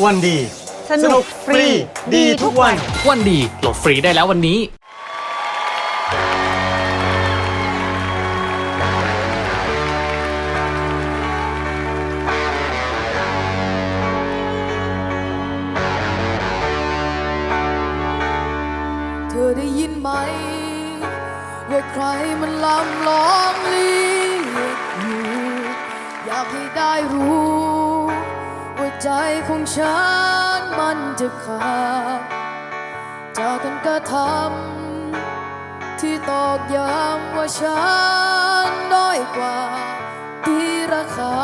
วันดี สนุกฟรี ดีทุกวัน วันดีโหลดฟรีได้แล้ววันนี้เธอได้ยินไหม ว่าใครมันลำล้องเลียกอยู่อยากให้ได้รู้ว่า ใจของฉันมันจะขาดจากกันกระทำที่ตอกย้ำว่าฉันด้อยกว่าที่ราคา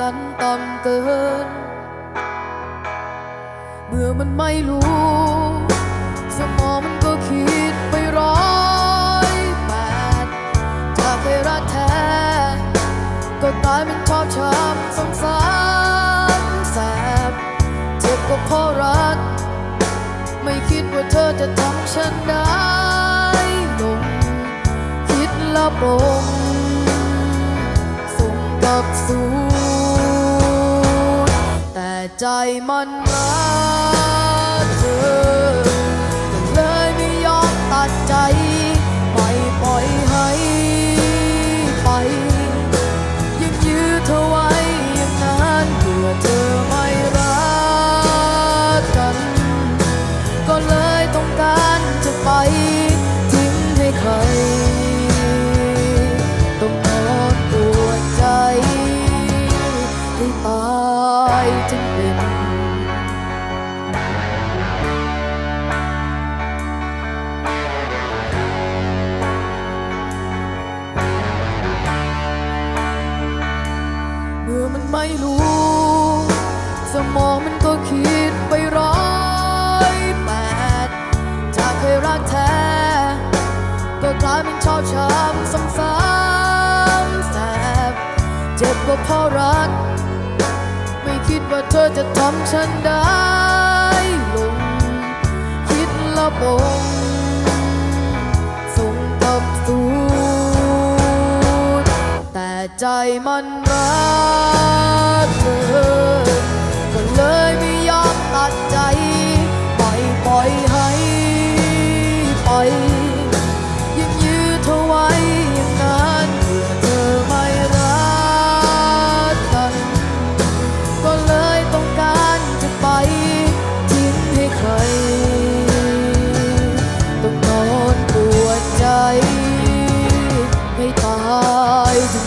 กันต่ำเกิน เมื่อมันไม่รู้ ฉันได้ลงคิดและปรงส่งกับสู่แต่ใจมันรัก ไม่รู้ สมองมันก็คิดไปร้อยแปดจากเคยรักแท้ ก็กลายเป็นชอบช้ำซ้ำๆแสบเจ็บก็เพราะรัก ไม่คิดว่าเธอจะทำฉันได้ลง คิดละปงส่งกับสู่แต่ใจมันรัก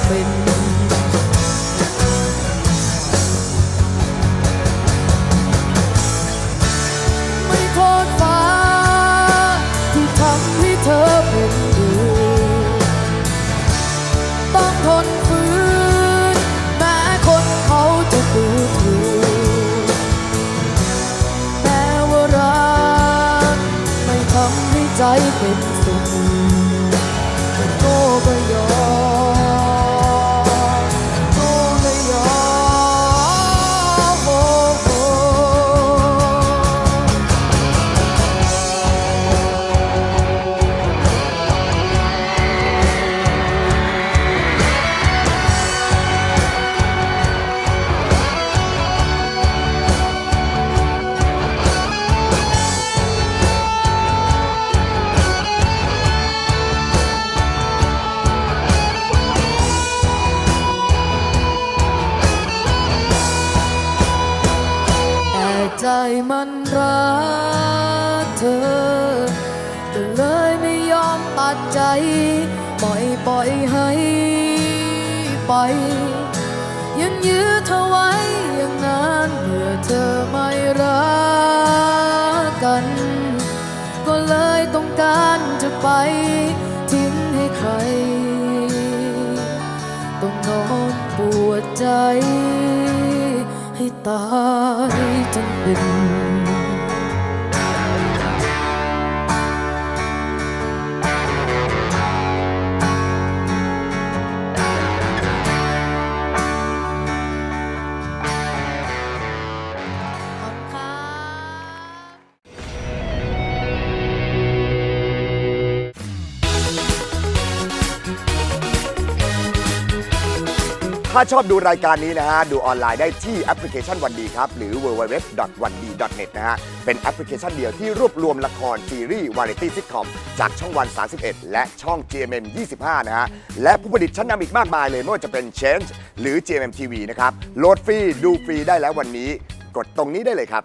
เป็นไม่โทษฟ้า ที่ทำให้เธอเป็นอยู่ต้องทนฝืนแม้คนเขาจะดูถูกแม้ว่ารักไม่ทำให้ใจเป็นสุข ใจมันรักเธอก็เลยไม่ยอมตัดใจ ปล่อยปล่อยให้ไป ยังยื้อเธอไว้อย่างนั้นเมื่อเธอไม่รักกัน ก็เลยต้องการจะไป ทิ้งให้ใคร ต้องนอนปวดใจ ให้ตายจนเป็น ถ้าชอบดูรายการนี้นะฮะ ดูออนไลน์ได้ที่แอปพลิเคชันวันดีครับ หรือ www.1d.net นะฮะ เป็นแอปพลิเคชันเดียวที่รวบรวมละคร ซีรีส์ วาไรตี้ซิทคอม จากช่องวัน 31 และช่อง GMM 25 นะฮะ และผู้ผลิตชั้นนำอีกมากมายเลย ไม่ว่าจะเป็น Change หรือ GMM TV นะครับ โหลดฟรี ดูฟรีได้แล้ววันนี้ กดตรงนี้ได้เลยครับ